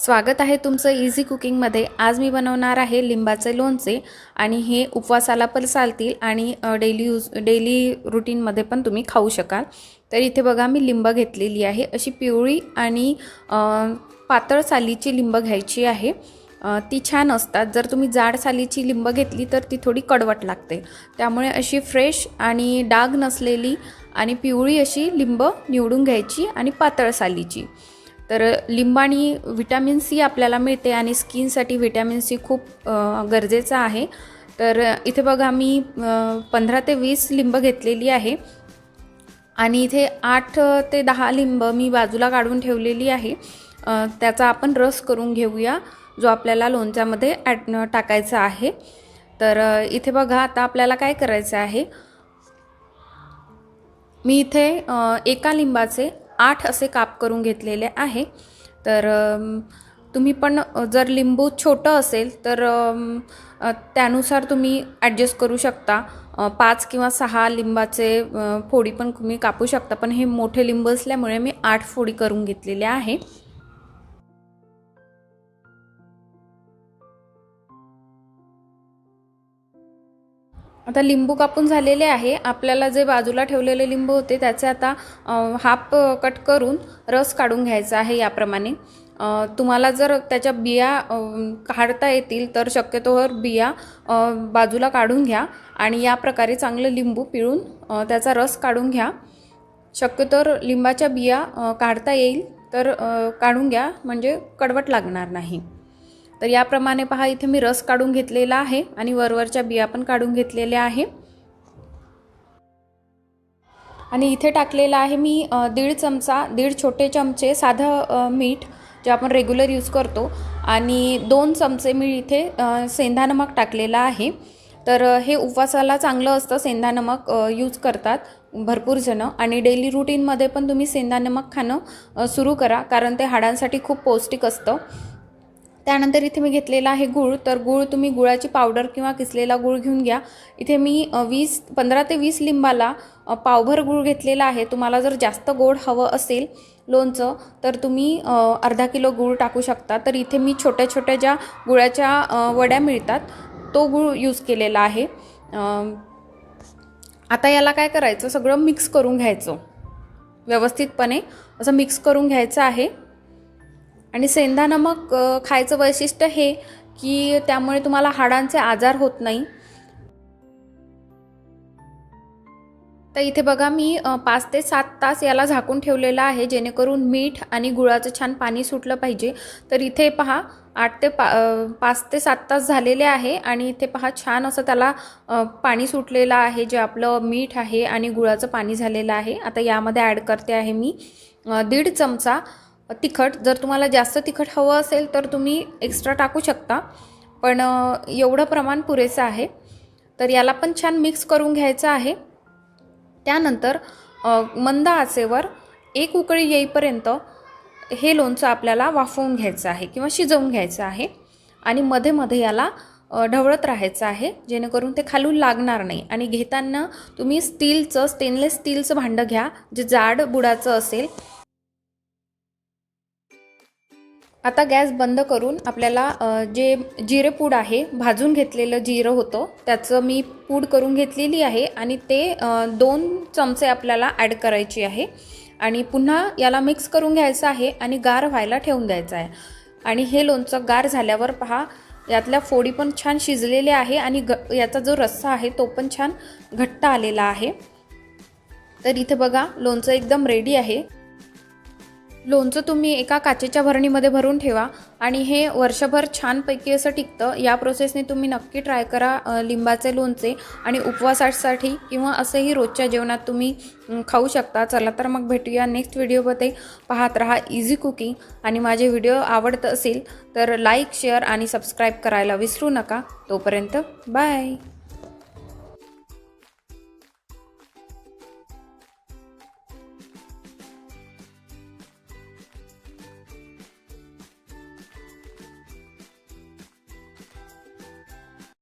स्वागत आहे तुमचं इझी कुकिंगमध्ये आज मी बनवणार आहे लिंबाचे लोणचे आणि हे उपवासाला पण चालतील आणि डेली यूज डेली रुटीनमध्ये पण तुम्ही खाऊ शकाल. तर इथे बघा मी लिंब घेतलेली आहे. अशी पिवळी आणि पातळ सालीची लिंब घ्यायची आहे. ती छान असतात. जर तुम्ही जाड सालीची लिंब घेतली तर ती थोडी कडवट लागते. त्यामुळे अशी फ्रेश आणि डाग नसलेली आणि पिवळी अशी लिंब निवडून घ्यायची आणि पातळ सालीची. तर लिंबाणी विटॅमिन सी आपल्याला मिळते आणि स्किनसाठी व्हिटॅमिन सी खूप गरजेचं आहे. तर इथे बघा मी पंधरा ते वीस लिंब घेतलेली आहे. आणि इथे आठ ते दहा लिंब मी बाजूला काढून ठेवलेली आहे. त्याचा आपण रस करून घेऊया जो आपल्याला लोणच्यामध्ये ॲड टाकायचा आहे. तर इथे बघा आता आपल्याला काय करायचं आहे? मी इथे एका लिंबाचे आठ असे काप करून घेतलेले आहे. तर तुम्ही पण जर लिंबू छोटं असेल तर त्यानुसार तुम्ही ॲडजस्ट करू शकता. पाच किंवा सहा लिंबाचे फोडी पण तुम्ही कापू शकता. पण हे मोठे लिंब असल्यामुळे मी आठ फोडी करून घेतलेले आहे. आता लिंबू कापून झालेले आहे. आपल्याला जे बाजूला ठेवलेले लिंबू होते त्याचे आता हाफ कट करून रस काढून घ्यायचा आहे याप्रमाणे. तुम्हाला जर त्याच्या बिया काढता येतील तर शक्यतोवर बिया बाजूला काढून घ्या आणि या प्रकारे चांगलं लिंबू पिळून त्याचा रस काढून घ्या. शक्यतोवर लिंबाच्या बिया काढता येईल तर काढून घ्या म्हणजे कडवट लागणार नाही. तर याप्रमाणे पहा इथे मी रस काढून घेतलेला आहे आणि वरवरच्या बिया पण काढून घेतलेल्या आहे. आणि इथे टाकलेला आहे मी दीड चमचा दीड छोटे चमचे साधं मीठ जे आपण रेग्युलर यूज करतो. आणि दोन चमचे मी इथे सेंधा नमक टाकलेला आहे. तर हे उपवासाला चांगलं असतं सेंधा नमक यूज करतात भरपूर जणं. आणि डेली रुटीनमध्ये पण तुम्ही सेंधा नमक खाणं सुरू करा कारण ते हाडांसाठी खूप पौष्टिक असतं. त्यानंतर इथे मी घेतलेला आहे गूळ. तर गूळ तुम्ही गुळाची पावडर किंवा किसलेला गूळ घेऊन घ्या. इथे मी वीस पंधरा ते वीस लिंबाला पावभर गूळ घेतलेला आहे. तुम्हाला जर जास्त गोड हवं असेल लोणचं तर तुम्ही अर्धा किलो गूळ टाकू शकता. तर इथे मी छोट्या छोट्या ज्या गुळाच्या वड्या मिळतात तो गूळ यूज केलेला आहे. आता याला काय करायचं? सगळं मिक्स करून घ्यायचं. व्यवस्थितपणे असं मिक्स करून घ्यायचं आहे. आणि सेंधा नमक खायचं वैशिष्ट्य हे की त्यामुळे तुम्हाला हाडांचे आजार होत नाही. तर इथे बघा मी पाच ते सात तास याला झाकून ठेवलेलं आहे जेणेकरून मीठ आणि गुळाचं छान पाणी सुटलं पाहिजे. तर इथे पहा आठ ते पा पाच ते सात तास झालेले आहे आणि इथे पहा छान असं त्याला पाणी सुटलेलं आहे जे आपलं मीठ आहे आणि गुळाचं पाणी झालेलं आहे. आता यामध्ये ॲड करते आहे मी दीड चमचा तिखट जर तुम्हाला जास्त तिखट हवं असेल तर तुम्ही एक्स्ट्रा टाकू शकता. पण एवढं प्रमाण पुरेसं आहे. तर याला पण छान मिक्स करून घ्यायचं आहे. त्यानंतर मंद आचेवर एक उकळी येईपर्यंत हे लोणचं आपल्याला वाफवून घ्यायचं आहे किंवा शिजवून घ्यायचं आहे. आणि मध्ये मध्ये याला ढवळत राहायचं आहे जेणेकरून ते खालून लागणार नाही. आणि घेताना तुम्ही स्टीलचं स्टेनलेस स्टीलचं भांडं घ्या. जे जाड बुडाचं असेल आता गॅस बंद करून आपल्याला जे जे जिरेपूड आहे भाजून घेतलेलं जिरं होतं त्याचं मी पूड करून घेतलेली आहे आणि ते दोन चमचे आपल्याला ॲड करायची आहे. आणि पुन्हा याला मिक्स करून घ्यायचं आहे आणि गार व्हायला ठेवून द्यायचं आहे. आणि हे लोणचं गार झाल्यावर पहा यातल्या फोडी पण छान शिजलेल्या आहे आणि ग याचा जो रस्सा आहे तो पण छान घट्ट आलेला आहे. तर इथे बघा लोणचं एकदम रेडी आहे. लोणचं तुम्ही एका काचेच्या भरणीमध्ये भरून ठेवा आणि हे वर्षभर छानपैकी असं टिकतं. या प्रोसेसने तुम्ही नक्की ट्राय करा लिंबाचे लोणचे आणि उपवासासाठी किंवा असंही रोजच्या जेवणात तुम्ही खाऊ शकता. चला तर मग भेटूया नेक्स्ट व्हिडिओमध्ये पाहत राहा इझी कुकिंग आणि माझे व्हिडिओ आवडत असेल तर लाईक शेअर आणि सबस्क्राईब करायला विसरू नका. तोपर्यंत बाय